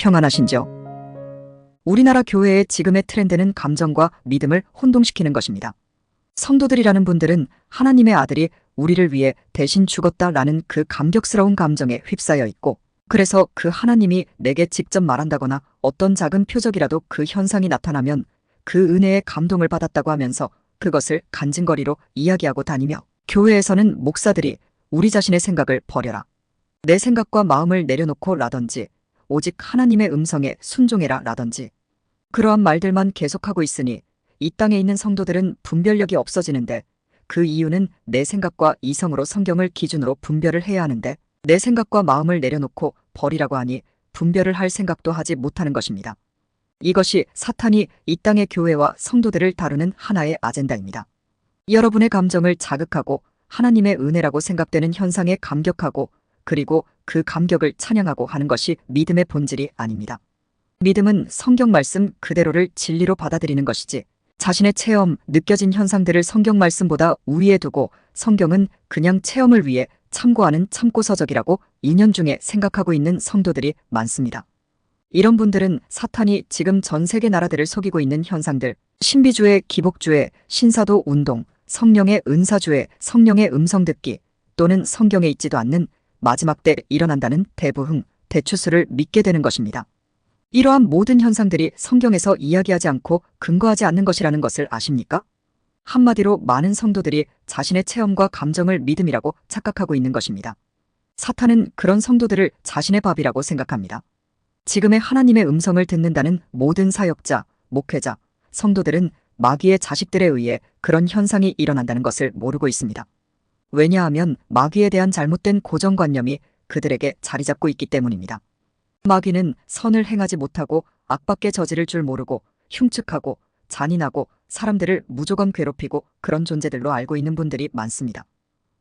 평안하신지요? 우리나라 교회의 지금의 트렌드는 감정과 믿음을 혼동시키는 것입니다. 성도들이라는 분들은 하나님의 아들이 우리를 위해 대신 죽었다라는 그 감격스러운 감정에 휩싸여 있고, 그래서 그 하나님이 내게 직접 말한다거나 어떤 작은 표적이라도 그 현상이 나타나면 그 은혜에 감동을 받았다고 하면서 그것을 간증거리로 이야기하고 다니며 교회에서는 목사들이 우리 자신의 생각을 버려라. 내 생각과 마음을 내려놓고 라든지 오직 하나님의 음성에 순종해라 라든지 그러한 말들만 계속하고 있으니 이 땅에 있는 성도들은 분별력이 없어지는데 그 이유는 내 생각과 이성으로 성경을 기준으로 분별을 해야 하는데 내 생각과 마음을 내려놓고 버리라고 하니 분별을 할 생각도 하지 못하는 것입니다. 이것이 사탄이 이 땅의 교회와 성도들을 다루는 하나의 아젠다입니다. 여러분의 감정을 자극하고 하나님의 은혜라고 생각되는 현상에 감격하고 그리고 그 감격을 찬양하고 하는 것이 믿음의 본질이 아닙니다. 믿음은 성경 말씀 그대로를 진리로 받아들이는 것이지 자신의 체험, 느껴진 현상들을 성경 말씀보다 우위에 두고 성경은 그냥 체험을 위해 참고하는 참고서적이라고 인연중에 생각하고 있는 성도들이 많습니다. 이런 분들은 사탄이 지금 전 세계 나라들을 속이고 있는 현상들, 신비주의, 기복주의, 신사도 운동, 성령의 은사주의, 성령의 음성 듣기, 또는 성경에 있지도 않는 마지막 때 일어난다는 대부흥, 대추수를 믿게 되는 것입니다. 이러한 모든 현상들이 성경에서 이야기하지 않고 근거하지 않는 것이라는 것을 아십니까? 한마디로 많은 성도들이 자신의 체험과 감정을 믿음이라고 착각하고 있는 것입니다. 사탄은 그런 성도들을 자신의 밥이라고 생각합니다. 지금의 하나님의 음성을 듣는다는 모든 사역자, 목회자, 성도들은 마귀의 자식들에 의해 그런 현상이 일어난다는 것을 모르고 있습니다. 왜냐하면 마귀에 대한 잘못된 고정관념이 그들에게 자리 잡고 있기 때문입니다. 마귀는 선을 행하지 못하고 악밖에 저지를 줄 모르고 흉측하고 잔인하고 사람들을 무조건 괴롭히고 그런 존재들로 알고 있는 분들이 많습니다.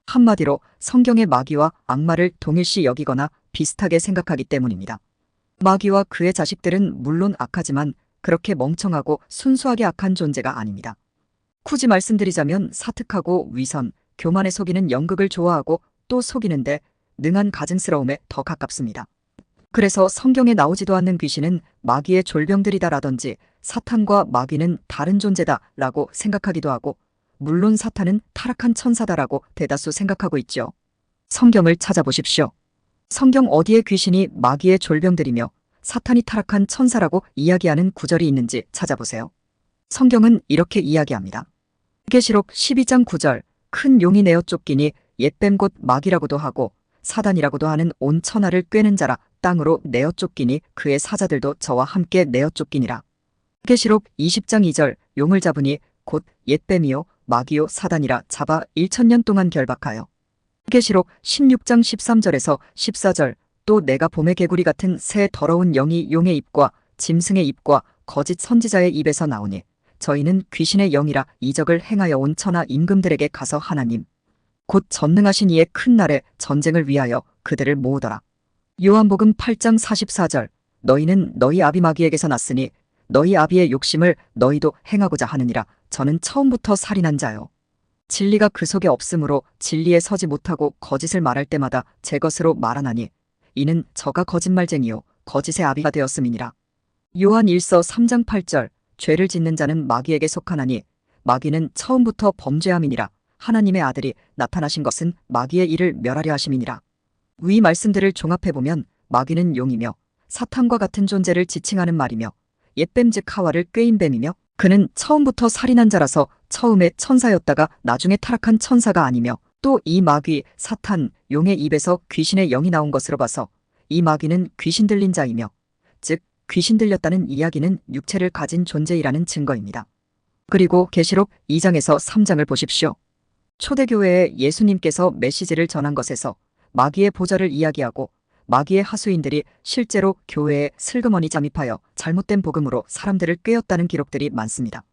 한마디로 성경의 마귀와 악마를 동일시 여기거나 비슷하게 생각하기 때문입니다. 마귀와 그의 자식들은 물론 악하지만 그렇게 멍청하고 순수하게 악한 존재가 아닙니다. 굳이 말씀드리자면 사특하고 위선, 교만에 속이는 연극을 좋아하고 또 속이는데 능한 가증스러움에 더 가깝습니다. 그래서 성경에 나오지도 않는 귀신은 마귀의 졸병들이다라든지 사탄과 마귀는 다른 존재다라고 생각하기도 하고 물론 사탄은 타락한 천사다라고 대다수 생각하고 있죠. 성경을 찾아보십시오. 성경 어디에 귀신이 마귀의 졸병들이며 사탄이 타락한 천사라고 이야기하는 구절이 있는지 찾아보세요. 성경은 이렇게 이야기합니다. 계시록 12장 9절 큰 용이 내어 쫓기니 옛뱀 곧 마귀라고도 하고 사단이라고도 하는 온 천하를 꿰는 자라 땅으로 내어 쫓기니 그의 사자들도 저와 함께 내어 쫓기니라. 계시록 20장 2절 용을 잡으니 곧 옛뱀이요 마귀요 사단이라 잡아 1천년 동안 결박하여. 계시록 16장 13절에서 14절 또 내가 봄의 개구리 같은 새 더러운 영이 용의 입과 짐승의 입과 거짓 선지자의 입에서 나오니 저희는 귀신의 영이라 이적을 행하여 온 천하 임금들에게 가서 하나님 곧 전능하신 이의 큰 날에 전쟁을 위하여 그들을 모으더라. 요한복음 8장 44절 너희는 너희 아비 마귀에게서 났으니 너희 아비의 욕심을 너희도 행하고자 하느니라 저는 처음부터 살인한 자요. 진리가 그 속에 없으므로 진리에 서지 못하고 거짓을 말할 때마다 제 것으로 말하나니 이는 저가 거짓말쟁이요 거짓의 아비가 되었음이니라. 요한 1서 3장 8절 죄를 짓는 자는 마귀에게 속하나니 마귀는 처음부터 범죄함이니라. 하나님의 아들이 나타나신 것은 마귀의 일을 멸하려 하심이니라. 위 말씀들을 종합해보면 마귀는 용이며 사탄과 같은 존재를 지칭하는 말이며 옛뱀 즉 하와를 꾀인 뱀이며 그는 처음부터 살인한 자라서 처음에 천사였다가 나중에 타락한 천사가 아니며 또 이 마귀 사탄 용의 입에서 귀신의 영이 나온 것으로 봐서 이 마귀는 귀신 들린 자이며 즉 귀신 들렸다는 이야기는 육체를 가진 존재이라는 증거입니다. 그리고 계시록 2장에서 3장을 보십시오. 초대교회에 예수님께서 메시지를 전한 것에서 마귀의 보좌를 이야기하고 마귀의 하수인들이 실제로 교회에 슬그머니 잠입하여 잘못된 복음으로 사람들을 꿰었다는 기록들이 많습니다.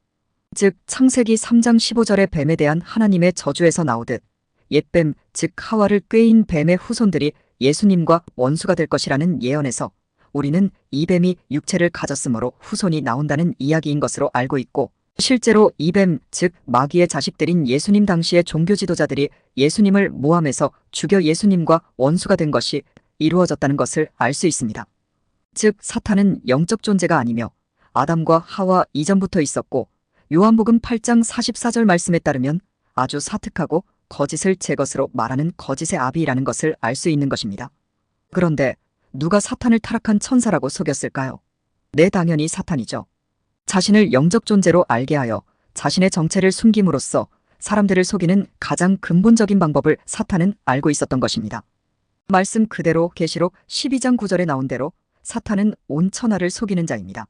즉 창세기 3장 15절의 뱀에 대한 하나님의 저주에서 나오듯 옛뱀 즉 하와를 꿰인 뱀의 후손들이 예수님과 원수가 될 것이라는 예언에서 우리는 이 뱀이 육체를 가졌으므로 후손이 나온다는 이야기인 것으로 알고 있고 실제로 이 뱀, 즉 마귀의 자식들인 예수님 당시의 종교 지도자들이 예수님을 모함해서 죽여 예수님과 원수가 된 것이 이루어졌다는 것을 알 수 있습니다. 즉 사탄은 영적 존재가 아니며 아담과 하와 이전부터 있었고 요한복음 8장 44절 말씀에 따르면 아주 사특하고 거짓을 제 것으로 말하는 거짓의 아비라는 것을 알 수 있는 것입니다. 그런데 누가 사탄을 타락한 천사라고 속였을까요? 네, 당연히 사탄이죠. 자신을 영적 존재로 알게 하여 자신의 정체를 숨김으로써 사람들을 속이는 가장 근본적인 방법을 사탄은 알고 있었던 것입니다. 말씀 그대로 계시록 12장 9절에 나온 대로 사탄은 온 천하를 속이는 자입니다.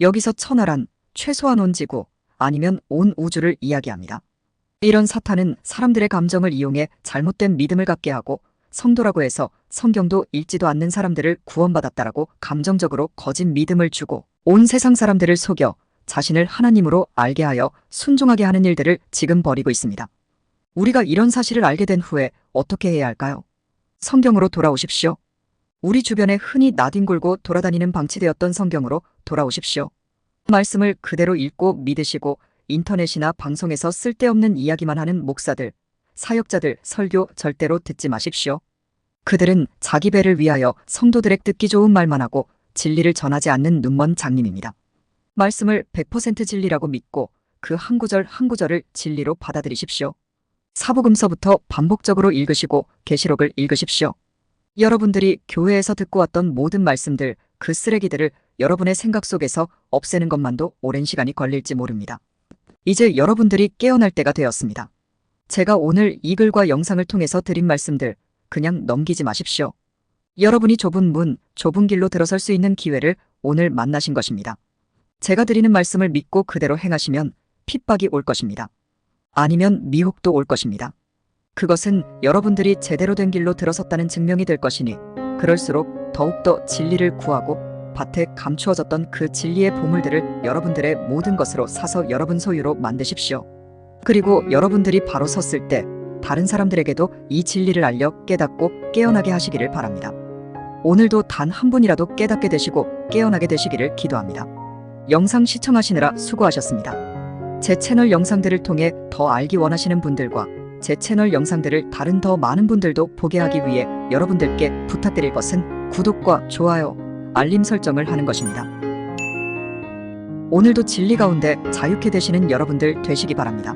여기서 천하란 최소한 온 지구 아니면 온 우주를 이야기합니다. 이런 사탄은 사람들의 감정을 이용해 잘못된 믿음을 갖게 하고 성도라고 해서 성경도 읽지도 않는 사람들을 구원받았다라고 감정적으로 거짓 믿음을 주고 온 세상 사람들을 속여 자신을 하나님으로 알게 하여 순종하게 하는 일들을 지금 벌이고 있습니다. 우리가 이런 사실을 알게 된 후에 어떻게 해야 할까요? 성경으로 돌아오십시오. 우리 주변에 흔히 나뒹굴고 돌아다니는 방치되었던 성경으로 돌아오십시오. 말씀을 그대로 읽고 믿으시고 인터넷이나 방송에서 쓸데없는 이야기만 하는 목사들, 사역자들 설교 절대로 듣지 마십시오. 그들은 자기 배를 위하여 성도들의 듣기 좋은 말만 하고 진리를 전하지 않는 눈먼 장님입니다. 말씀을 100% 진리라고 믿고 그 한 구절 한 구절을 진리로 받아들이십시오. 사복음서부터 반복적으로 읽으시고 계시록을 읽으십시오. 여러분들이 교회에서 듣고 왔던 모든 말씀들, 그 쓰레기들을 여러분의 생각 속에서 없애는 것만도 오랜 시간이 걸릴지 모릅니다. 이제 여러분들이 깨어날 때가 되었습니다. 제가 오늘 이 글과 영상을 통해서 드린 말씀들 그냥 넘기지 마십시오. 여러분이 좁은 문, 좁은 길로 들어설 수 있는 기회를 오늘 만나신 것입니다. 제가 드리는 말씀을 믿고 그대로 행하시면 핍박이 올 것입니다. 아니면 미혹도 올 것입니다. 그것은 여러분들이 제대로 된 길로 들어섰다는 증명이 될 것이니 그럴수록 더욱더 진리를 구하고 밭에 감추어졌던 그 진리의 보물들을 여러분들의 모든 것으로 사서 여러분 소유로 만드십시오. 그리고 여러분들이 바로 섰을 때 다른 사람들에게도 이 진리를 알려 깨닫고 깨어나게 하시기를 바랍니다. 오늘도 단 한 분이라도 깨닫게 되시고 깨어나게 되시기를 기도합니다. 영상 시청하시느라 수고하셨습니다. 제 채널 영상들을 통해 더 알기 원하시는 분들과 제 채널 영상들을 다른 더 많은 분들도 보게 하기 위해 여러분들께 부탁드릴 것은 구독과 좋아요, 알림 설정을 하는 것입니다. 오늘도 진리 가운데 자유케 되시는 여러분들 되시기 바랍니다.